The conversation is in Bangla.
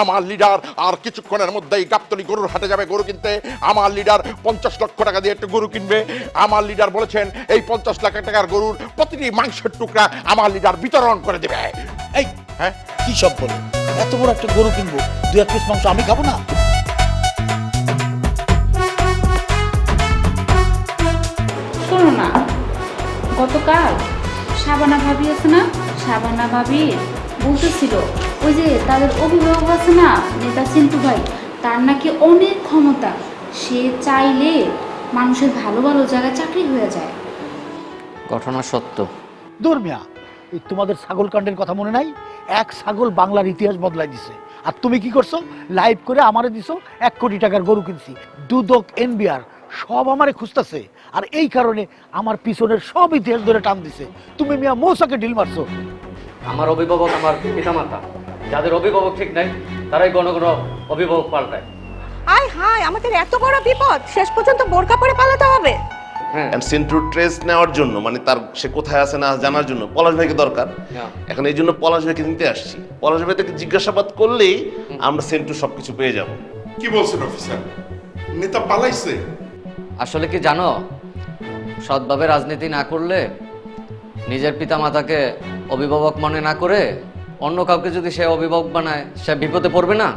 আমার লিডার আর কিছুক্ষণের মধ্যেই গাবতলি গরুর হাটে যাবে গরু কিনতে। আমার লিডার পঞ্চাশ লক্ষ টাকা দিয়ে একটা গরু কিনবে। আমার লিডার বলেছেন এই পঞ্চাশ লাখ টাকার গরুর প্রতিটি মাংসের টুকরা আমার লিডার বিতরণ করে দেবে। এই হ্যাঁ? কি সব বলে? এত বড় একটা গরু কিনবো দু এক পিস মাংস আমি খাব না? শোনো না গতকাল সাবানা ভাবি আছে না? সাবানা ভাবি বলতেছিল ওই যে তাদের অভিভাবক আছে না নেতা চিন্টু ভাই তার নাকি অনেক ক্ষমতা। সে চাইলে মানুষের ভালো ভালো জায়গায় চাকরি হয়ে যায়। ঘটনা সত্য। দূর মিয়া এই তোমাদের ছাগল কাণ্ডের কথা মনে নাই? এক ছাগল বাংলার ইতিহাস বদলাই দিছে। আর তুমি কি করছ? লাইভ করে আমারে দিছো এক কোটি টাকার গরু কিনছি। দুদক এনবিআর সব আমারে খুঁজতেছে। আর এই কারণে আমার পিছনের সব ইতিহাস ধরে টান দিছে। তুমি মিয়া মৌসাকে ঢিল মারছো। আমার অভিভাবক আমার পিতামাতা। যাদের অভিভাবক ঠিক নাই তারাই গণ গণ অভিভাবক পাল্টায়। আয় হায় আমাদের এত বড় বিপদ শেষ পর্যন্ত বোরকা পরে পালাতে হবে। হ্যাঁ। সেন্ট্রু ট্রেস নেওয়ার জন্য মানে তার সে কোথায় আছে না জানার জন্য পলাশ ভাইকে দরকার। হ্যাঁ। এখন এই জন্য পলাশ ভাইকে নিতে আসছি। পলাশ ভাই থেকে জিজ্ঞাসাবাদ করলেই আমরা সেন্ট্রু সবকিছু পেয়ে যাব। কি বলছেন অফিসার? নেতা পালাইছে। আসলে কি জানো সৎভাবে রাজনীতি না করলে নিজের পিতামাতাকে অভিভাবক মনে না করে অন্য কাউকে যদি সে অভিভাবক বানায় সে বিপদে পড়বে না?